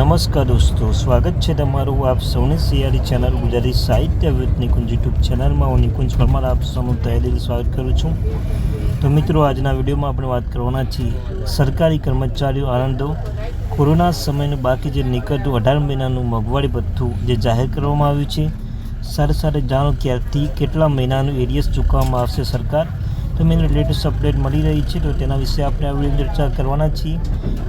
નમસ્કાર દોસ્તો, સ્વાગત છે તમારું આપ સૌને સિયારી ચેનલ ગુજરાતી સાહિત્ય વિથ નિકુંજ યુટ્યુબ ચેનલમાં. હું નિકુંજ પરમાર, આપ સૌનું તહેદીલ સ્વાગત કરું છું. તો મિત્રો, આજના વિડીયોમાં આપણે વાત કરવાના છીએ સરકારી કર્મચારીઓ આનંદો. કોરોના સમયનું બાકી જે નીકળતું અઢાર મહિનાનું મોંઘવારી ભથ્થું જે જાહેર કરવામાં આવ્યું છે સાથે સાથે જાણો ક્યારથી કેટલા મહિનાનું એરિયસ ચૂકવવામાં આવશે સરકાર. તો મેં લેટેસ્ટ અપડેટ મળી રહી છે. તો તેના વિશે આપણે આ વીડિયો ચર્ચા કરવાના છીએ.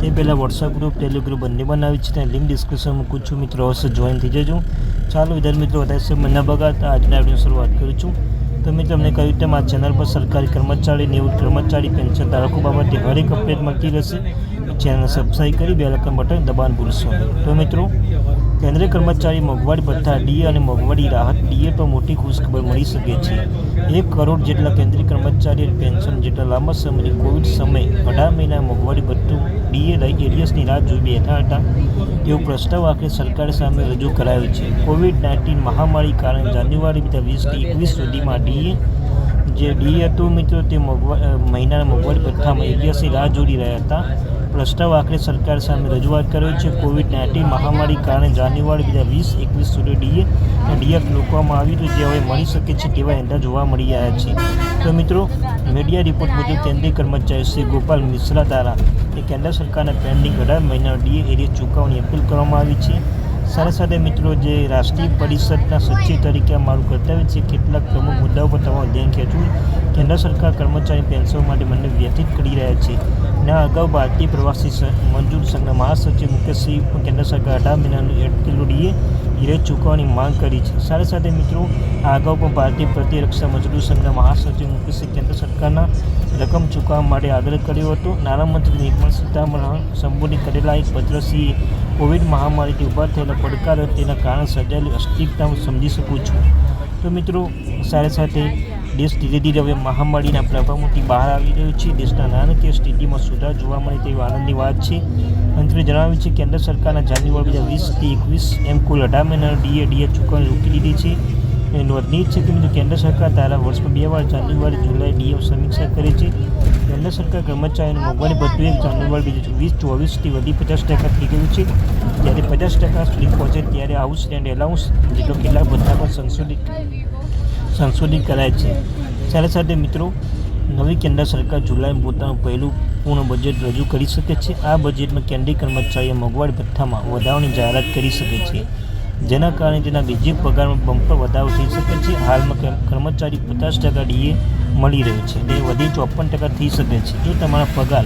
તે પહેલાં વોટ્સઅપ ગ્રુપ ટેલિગ્રુપ બંને બનાવી છે. તેની લિંક ડિસ્ક્રિપ્શન મૂકું છું. મિત્રો, અવશ્ય જોઈન થઈ જજો. ચાલો, વિદ્યાર્થી મિત્રો, વધારે સમય ન બગાડતા આજના વીડિયો શરૂઆત કરું છું. તો મેં તમને કહ્યું તેમ આ ચેનલ પર સરકારી કર્મચારી નિવૃત્ત કર્મચારી પેન્શન ધારકો બાબતે હરેક અપડેટ મળતી રહેશે. ચેનલ સબસ્ક્રાઈબ કરી બે લખન બટન દબાણ ભૂલશો તો મિત્રો, કેન્દ્રીય કર્મચારી મોંઘવારી ભથ્થા, ડીએ અને મોંઘવારી રાહત, ડીએ પર મોટી ખુશખબર મળી શકે છે. એક કરોડ જેટલા કેન્દ્રીય કર્મચારી પેન્શન જેટલા લાંબા સમયની કોવિડ સમય અઢાર મહિના મોંઘવારી ભથ્થું ડીએ લઈ એરિયસની રાહ જોઈ બેઠા હતા. તેવો પ્રસ્તાવ આખરે સરકાર સામે રજૂ કરાયો છે. કોવિડ નાઇન્ટીન મહામારી કારણે જાન્યુઆરી બે વીસથી એકવીસ સુધીમાં ડીએ જે ડી હતું મિત્રો, તે મોંઘવા મહિનાના મોંઘવારી ભથ્થામાં એરિયસની રાહ જોડી રહ્યા હતા. પ્રસ્તાવ આખરે સરકાર સામે રજૂઆત કર્યો છે. કોવિડ નાઇન્ટીન મહામારી કારણે જાન્યુઆરી બે વીસ, એકવીસ સુધી ડીએ ડીએફ રોકવામાં આવ્યું હતું જે હવે મળી શકે છે તેવા એંડા જોવા મળી રહ્યા છે. તો મિત્રો મીડિયા રિપોર્ટ મુજબ કેન્દ્રીય કર્મચારી શ્રી ગોપાલ મિશ્રા દ્વારા એ કેન્દ્ર સરકારના પેન્ડિંગ અઢાર મહિના ડીએ એરિયા ચૂકવવાની અપીલ કરવામાં આવી છે. સાથે સાથે મિત્રો જે રાષ્ટ્રીય પરિષદના સચિવ તરીકે મારું કર્તવ્ય છે કેટલાક પ્રમુખ મુદ્દાઓ પર તમારું ધ્યાન ખેંચવું. કેન્દ્ર સરકાર કર્મચારી પેન્શન માટે મને વ્યથિત કરી રહ્યા છે. ના અગાઉ ભારતીય પ્રવાસી મજૂર સંઘના મહાસચિવ મુકેશસિંહ કેન્દ્ર સરકાર અઢાર મહિનાનું એટ કિલો ડીએ હીરે ચૂકવવાની માંગ કરી છે. સાથે સાથે મિત્રો આ અગાઉ પણ ભારતીય પ્રતિરક્ષા મજૂર સંઘના મહાસચિવ મુકેશસિંહ કેન્દ્ર સરકારના રકમ ચૂકવવા માટે આગ્રહ કર્યો હતો. નાણામંત્રી નિર્મલા સીતારમણ સંબોધિત કરેલા એક પત્રસિંહે કોવિડ મહામારીથી ઊભા થયેલા પડકારો તેના કારણે સર્જાયેલી અસ્તિત્વતા હું સમજી શકું છું. તો મિત્રો, સાથે સાથે દેશ ધીરે ધીરે હવે મહામારીના પ્રભાવમાંથી બહાર આવી રહ્યો છે. દેશના નાણાકીય સ્થિતિમાં સુધાર જોવા મળે તેવી આનંદની વાત છે. મંત્રીએ જણાવ્યું છે કેન્દ્ર સરકારના જાન્યુઆરી બે હજાર વીસથી એકવીસ એમ કુલ અઢાર મહિનાનો ડીએ ડીએ ચૂકવણી રોકી દીધી છે. નોંધનીય છે કે મિત્રો, કેન્દ્ર સરકાર તારા વર્ષમાં બે વાર જાન્યુઆરી, જુલાઈ ડીએ સમીક્ષા કરી છે. કેન્દ્ર સરકાર કર્મચારીઓનું મોંઘવારી ભથ્થું એક જાન્યુઆરી બીજું વીસ ચોવીસથી વધી પચાસ ટકા થઈ ગયું છે. જ્યારે પચાસ ટકા સુધી પહોંચે ત્યારે હાઉસ એન્ડ એલાઉન્સ જેટલો કેટલાક ભથ્થા પણ સંશોધિત સંશોધિત કરાય છે. સાથે સાથે મિત્રો, નવી કેન્દ્ર સરકાર જુલાઈમાં પોતાનું પહેલું પૂર્ણ બજેટ રજૂ કરી શકે છે. આ બજેટમાં કેન્દ્રીય કર્મચારીઓ મોંઘવારી ભથ્થામાં વધારાની જાહેરાત કરી શકે છે. જેના કારણે તેના બીજી પગારમાં બમ્પર વધારો થઈ શકે છે. હાલમાં કર્મચારી પચાસ ટકા ડીએ મળી રહ્યો છે તે વધી ચોપન ટકા થઈ શકે છે. જો તમારા પગાર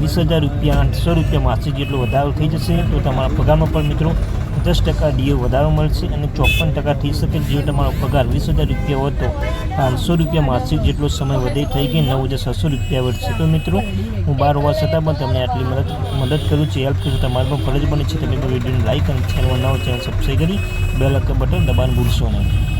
વીસ હજાર રૂપિયા, આઠસો રૂપિયા માસિક જેટલો વધારો થઈ જશે, તો તમારા પગારમાં પણ મિત્રો પચાસ ટકા ડીએ વધારો મળશે અને ચોપન ટકા થઈ શકે જો તમારો પગાર વીસ હજાર રૂપિયા હોય તો પાંચસો રૂપિયા માસિક જેટલો સમય વધે થઈ ગઈ નવ હજાર છસો રૂપિયા વધશે. તો મિત્રો, હું બહાર હોવા છતાં પણ તમને આટલી મદદ મદદ કરું છું. હેલ્પ કરું છું. તમારે પણ ફરજ બને છે તમે વિડીયોને લાઇક અને ચેનલ નવો ચેનલ સબસ્ક્રાઈબ કરી બે લక్క બટન દબાણ ભૂલશો નહીં.